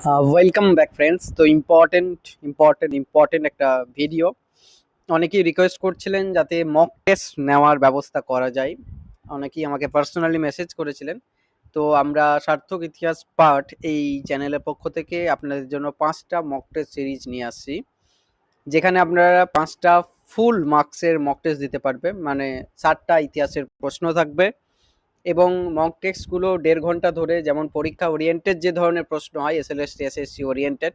Welcome back friends তো important important important একটা video অনেকেই রিকোয়েস্ট করছিলেন যাতে মক টেস্ট নেওয়ার ব্যবস্থা করা যায়। অনেকেই আমাকে পার্সোনালি মেসেজ করেছিলেন। তো আমরা সার্থক ইতিহাস পার্ট এই চ্যানেলের পক্ষ থেকে আপনাদের জন্য পাঁচটা মক টেস্ট সিরিজ নিয়ে আসছি। যেখানে আপনারা পাঁচটা ফুল মার্কসের মক টেস্ট দিতে পারবে। মানে ষাটটা ইতিহাসের প্রশ্ন থাকবে। এবং মক টেস্টগুলো দেড় ঘণ্টা ধরে যেমন পরীক্ষা ওরিয়েন্টেড যে ধরনের প্রশ্ন হয় এসএলএসটি এসএসসি ওরিয়েন্টেড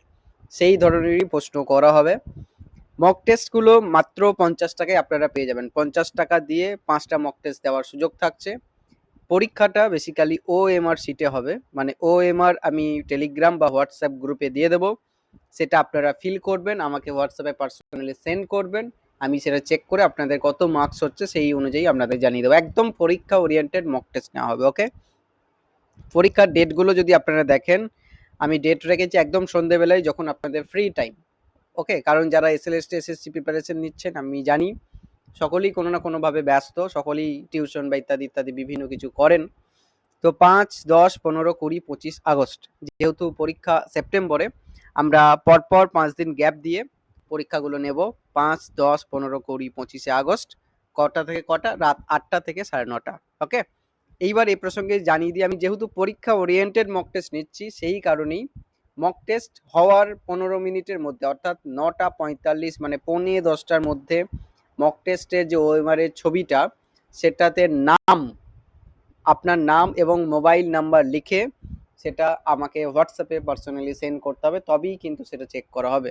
সেই ধরনেরই প্রশ্ন করা হবে। মক টেস্টগুলো মাত্র পঞ্চাশ টাকায় আপনারা পেয়ে যাবেন। পঞ্চাশ টাকা দিয়ে পাঁচটা মক টেস্ট দেওয়ার সুযোগ থাকছে। পরীক্ষাটা বেসিক্যালি ও এমআর সিটে হবে। মানে ও এমআর আমি টেলিগ্রাম বা হোয়াটসঅ্যাপ গ্রুপে দিয়ে দেবো। সেটা আপনারা ফিল করবেন, আমাকে হোয়াটসঅ্যাপে পার্সোনালি সেন্ড করবেন। আমি সেটা চেক করে আপনাদের কত মার্কস হচ্ছে সেই অনুযায়ী আপনাদের জানিয়ে দেবো। একদম পরীক্ষা ওরিয়েন্টেড মক টেস্ট নেওয়া হবে ওকে পরীক্ষার ডেটগুলো যদি আপনারা দেখেন, আমি ডেট রেখেছি একদম সন্ধেবেলায় যখন আপনাদের ফ্রি টাইম ওকে কারণ যারা এসএলএসটি এসএসসি প্রিপারেশন নিচ্ছেন, আমি জানি সকলেই কোনো না কোনোভাবে ব্যস্ত, সকলেই টিউশন বা ইত্যাদি ইত্যাদি বিভিন্ন কিছু করেন। তো পাঁচ, দশ, পনেরো, কুড়ি, পঁচিশ আগস্ট, যেহেতু পরীক্ষা সেপ্টেম্বরে, আমরা পরপর পাঁচ দিন গ্যাপ দিয়ে পরীক্ষাগুলো নেব পাঁচ, দশ, পনেরো, কুড়ি, পঁচিশে আগস্ট। কটা থেকে কটা? রাত আটটা থেকে সাড়ে নটা। ওকে? এইবার এই প্রসঙ্গে জানিয়ে দিই, আমি যেহেতু পরীক্ষা ওরিয়েন্টেড মক টেস্ট নিচ্ছি, সেই কারণেই মক টেস্ট হওয়ার পনেরো মিনিটের মধ্যে, অর্থাৎ নটা পঁয়তাল্লিশ মানে পৌনে দশটার মধ্যে মক টেস্টের যে ওএমআরের ছবিটা, সেটাতে নাম, আপনার নাম এবং মোবাইল নাম্বার লিখে সেটা আমাকে হোয়াটসঅ্যাপে পার্সোনালি সেন্ড করতে হবে, তবেই কিন্তু সেটা চেক করা হবে।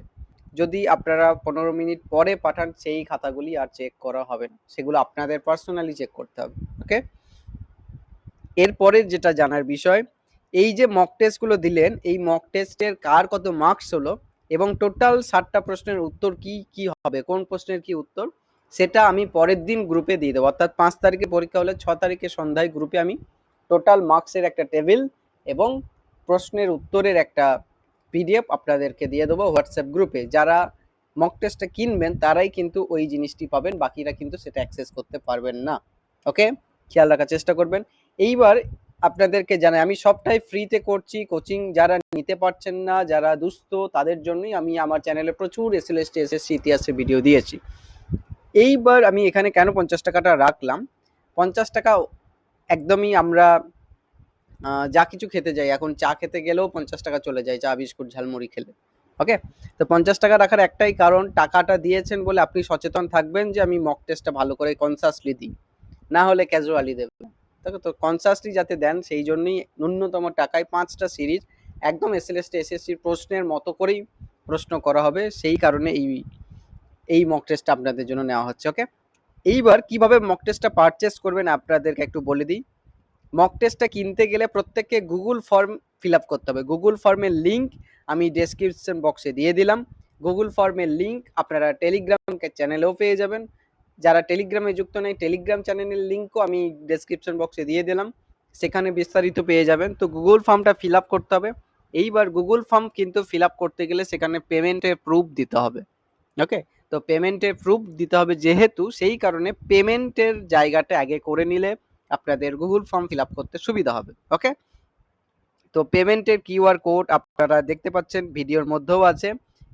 যদি আপনারা পনেরো মিনিট পরে পাঠান, সেই খাতাগুলি আর চেক করা হবে না। সেগুলো আপনাদের পার্সোনালি চেক করতে হবে ওকে এরপরে যেটা জানার বিষয়, এই যে মক টেস্টগুলো দিলেন, এই মক টেস্টের কার কত মার্কস হলো এবং টোটাল ষাটটা প্রশ্নের উত্তর কি কি হবে, কোন প্রশ্নের কি উত্তর, সেটা আমি পরের দিন গ্রুপে দিয়ে দেবো। অর্থাৎ পাঁচ তারিখে পরীক্ষা হলে ছ তারিখে সন্ধ্যায় গ্রুপে আমি টোটাল মার্কসের একটা টেবিল এবং প্রশ্নের উত্তরের একটা পিডিএফ আপনাদেরকে দিয়ে দেবো হোয়াটসঅ্যাপ গ্রুপে যারা মক টেস্টটা কিনবেন, তারাই কিন্তু ওই জিনিসটি পাবেন, বাকিরা কিন্তু সেটা অ্যাক্সেস করতে পারবেন না। ওকে খেয়াল রাখার চেষ্টা করবেন। এইবার আপনাদেরকে জানাই, আমি সবটাই ফ্রিতে করছি। কোচিং যারা নিতে পারছেন না, যারা দুস্থ, তাদের জন্যই আমি আমার চ্যানেলে প্রচুর এসএলএসটি এসএসসি ইতিহাসের ভিডিও দিয়েছি। এইবার আমি এখানে কেন পঞ্চাশ টাকাটা রাখলাম? পঞ্চাশ টাকা একদমই আমরা যা কিছু খেতে যাই। এখন চা খেতে গেলেও পঞ্চাশ টাকা চলে যায়, চা, বিস্কুট, ঝালমুড়ি খেলে। ওকে তো পঞ্চাশ টাকা রাখার একটাই কারণ, টাকাটা দিয়েছেন বলে আপনি সচেতন থাকবেন যে আমি মক টেস্টটা ভালো করে কনসাসলি দিই। না হলে ক্যাজুয়ালি দেবেন দেখো তো কনসাসলি যাতে দেন, সেই জন্যই ন্যূনতম টাকায় পাঁচটা সিরিজ একদম এসএলএসটি এসএসসির প্রশ্নের মতো করেই প্রশ্ন করা হবে। সেই কারণে এই এই মক টেস্টটা আপনাদের জন্য নেওয়া হচ্ছে ওকে এইবার কীভাবে মক টেস্টটা পারচেস করবেন, আপনাদেরকে একটু বলে দিই। মক টেস্টটা কিনতে গেলে প্রত্যেককে গুগল ফর্ম ফিল আপ করতে হবে। গুগল ফর্মের লিঙ্ক আমি ডেসক্রিপশন বক্সে দিয়ে দিলাম। গুগল ফর্মের লিঙ্ক আপনারা টেলিগ্রাম চ্যানেলেও পেয়ে যাবেন। যারা টেলিগ্রামে যুক্ত নেই টেলিগ্রাম চ্যানেলের লিঙ্কও আমি ডেসক্রিপশন বক্সে দিয়ে দিলাম। সেখানে বিস্তারিত পেয়ে যাবেন। তো গুগল ফর্মটা ফিল আপ করতে হবে। এইবার গুগল ফর্ম কিন্তু ফিল আপ করতে গেলে সেখানে পেমেন্টের প্রুফ দিতে হবে। ওকে তো পেমেন্টের প্রুফ দিতে হবে যেহেতু, সেই কারণে পেমেন্টের জায়গাটা আগে করে নিলে আপনাদের গুগল ফর্ম ফিল আপ করতে সুবিধা হবে ওকে তো পেমেন্টের কিউআর কোড আপনারা দেখতে পাচ্ছেন, ভিডিওর মধ্যেও আছে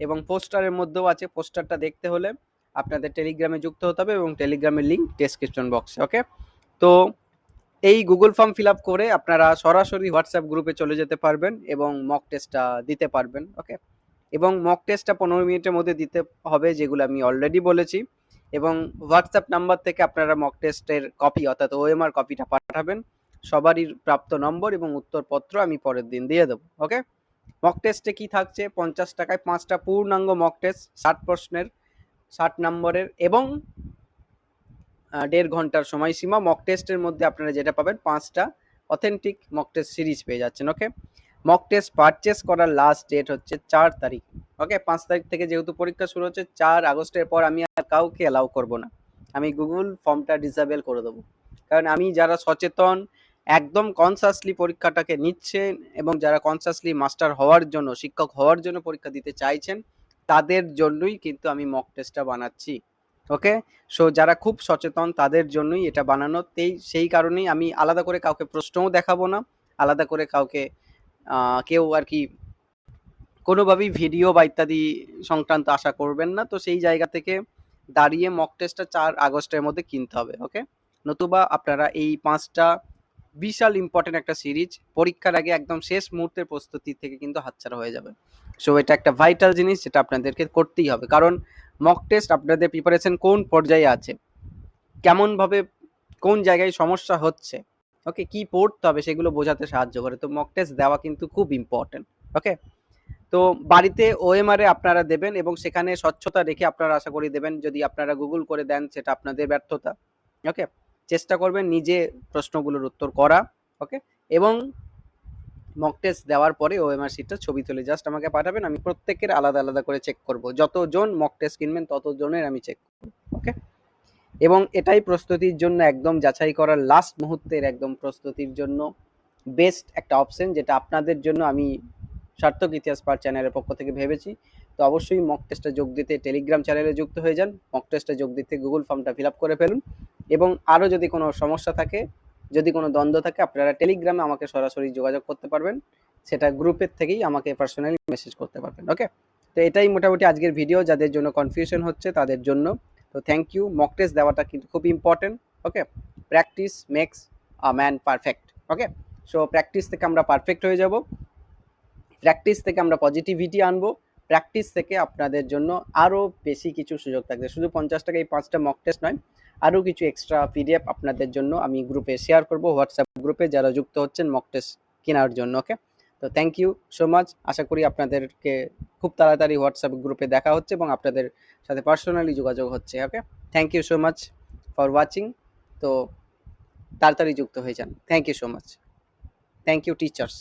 এবং পোস্টারের মধ্যেও আছে। পোস্টারটা দেখতে হলে আপনাদের টেলিগ্রামে যুক্ত হতে হবে এবং টেলিগ্রামের লিঙ্ক ডেসক্রিপশন বক্সে ওকে তো এই গুগল ফর্ম ফিল আপ করে আপনারা সরাসরি হোয়াটসঅ্যাপ গ্রুপে চলে যেতে পারবেন এবং মক টেস্টটা দিতে পারবেন ওকে এবং মক টেস্টটা পনেরো মিনিটের মধ্যে দিতে হবে যেগুলো আমি অলরেডি বলেছি। এবং হোয়াটসঅ্যাপ নাম্বার থেকে আপনারা মক টেস্টের কপি অর্থাৎ ওএমআর কপিটা পাঠাবেন। সবারই প্রাপ্ত নম্বর এবং উত্তরপত্র আমি পরের দিন দিয়ে দেবো ওকে মক টেস্টে কি থাকছে? পঞ্চাশ টাকায় পাঁচটা পূর্ণাঙ্গ মক টেস্ট ষাট প্রশ্নের, ষাট নম্বরের এবং দেড় ঘণ্টার সময়সীমা। মক টেস্টের মধ্যে আপনারা যেটা পাবেন, পাঁচটা অথেন্টিক মক টেস্ট সিরিজ পেয়ে যাচ্ছেন ওকে মক টেস্ট পারচেস করার লাস্ট ডেট হচ্ছে চার তারিখ। ওকে পাঁচ তারিখ থেকে যেহেতু পরীক্ষা শুরু হচ্ছে, চার আগস্টের পর আমি আর কাউকে অ্যালাউ করব না। আমি গুগল ফর্মটা ডিসেবল করে দেবো। কারণ আমি যারা সচেতন, একদম কনসাসলি পরীক্ষাটাকে নিচ্ছেন এবং যারা কনসাসলি মাস্টার হওয়ার জন্য, শিক্ষক হওয়ার জন্য পরীক্ষা দিতে চাইছেন, তাদের জন্যই কিন্তু আমি মক টেস্টটা বানাচ্ছি। ওকে সো যারা খুব সচেতন, তাদের জন্যই এটা বানানো। সেই কারণেই আমি আলাদা করে কাউকে প্রশ্নও দেখাবো না, আলাদা করে কাউকে কেউ আর কি কোনোভাবেই ভিডিও বা ইত্যাদি সংক্রান্ত আশা করবেন না। তো সেই জায়গা থেকে দাঁড়িয়ে মক টেস্টটা চার আগস্টের মধ্যে কিনতে হবে ওকে নতুবা আপনারা এই পাঁচটা বিশাল ইম্পর্টেন্ট একটা সিরিজ পরীক্ষার আগে একদম শেষ মুহূর্তের প্রস্তুতি থেকে কিন্তু হাতছাড়া হয়ে যাবে। সো এটা একটা ভাইটাল জিনিস যেটা আপনাদেরকে করতেই হবে। কারণ মক টেস্ট আপনাদের প্রিপারেশন কোন পর্যায়ে আছে, কেমনভাবে কোন জায়গায় সমস্যা হচ্ছে ওকে কি পড়তে হবে সেগুলো বোঝাতে সাহায্য করে। তো মক টেস্ট দেওয়া কিন্তু খুব ইম্পর্টেন্ট ওকে তো বাড়িতে ওএমআর আপনারা দেবেন এবং সেখানে স্বচ্ছতা রেখে আপনারা আশা করি দেবেন, যদি আপনারা গুগল করে দেন সেটা আপনাদের ব্যর্থতা ওকে চেষ্টা করবেন নিজে প্রশ্নগুলোর উত্তর করা ওকে এবং মক টেস্ট দেওয়ার পরে ওএমআর সিটটা ছবি তুলে জাস্ট আমাকে পাঠাবেন, আমি প্রত্যেকের আলাদা আলাদা করে চেক করব। যতজন মক টেস্ট কিনবেন ততজনের আমি চেক করব ওকে এবং এটাই প্রস্তুতির জন্য একদম যাচাই করার লাস্ট মুহূর্তের একদম প্রস্তুতির জন্য বেস্ট একটা অপশন যেটা আপনাদের জন্য আমি সার্থক ইতিহাস পার চ্যানেলের পক্ষ থেকে ভেবেছি। তো অবশ্যই মক টেস্টে যোগ দিতে টেলিগ্রাম চ্যানেলে যুক্ত হয়ে যান। মক টেস্টে যোগ দিতে গুগল ফর্মটা ফিল করে ফেলুন। এবং আরও যদি কোনো সমস্যা থাকে, যদি কোনো দ্বন্দ্ব থাকে, আপনারা টেলিগ্রামে আমাকে সরাসরি যোগাযোগ করতে পারবেন। সেটা গ্রুপের থেকেই আমাকে পার্সোনালি মেসেজ করতে পারবেন ওকে তো এটাই মোটামুটি আজকের ভিডিও যাদের জন্য কনফিউশন হচ্ছে, তাদের জন্য তো থ্যাংক ইউ মক টেস্ট দেওয়াটা কিন্তু খুব important okay practice makes a man perfect okay so practice থেকে আমরা পারফেক্ট হয়ে যাব। প্র্যাকটিস থেকে আমরা পজিটিভিটি আনব। প্র্যাকটিস থেকে আপনাদের জন্য আরও বেশি কিছু সুযোগ থাকবে। শুধু পঞ্চাশ টাকা এই পাঁচটা মক টেস্ট নয় আরও কিছু এক্সট্রা পিডিএফ আপনাদের জন্য আমি গ্রুপে শেয়ার করব। হোয়াটসঅ্যাপ গ্রুপে যারা যুক্ত হচ্ছেন মক টেস্ট কেনার জন্য ওকে তো থ্যাংক ইউ সো মাচ আশা করি আপনাদেরকে খুব তাড়াতাড়ি হোয়াটসঅ্যাপ গ্রুপে দেখা হচ্ছে এবং আপনাদের সাথে পার্সোনালি যোগাযোগ হচ্ছে okay thank you so much for watching তো তাড়াতাড়ি যুক্ত হয়ে যান। Thank you so much thank you teachers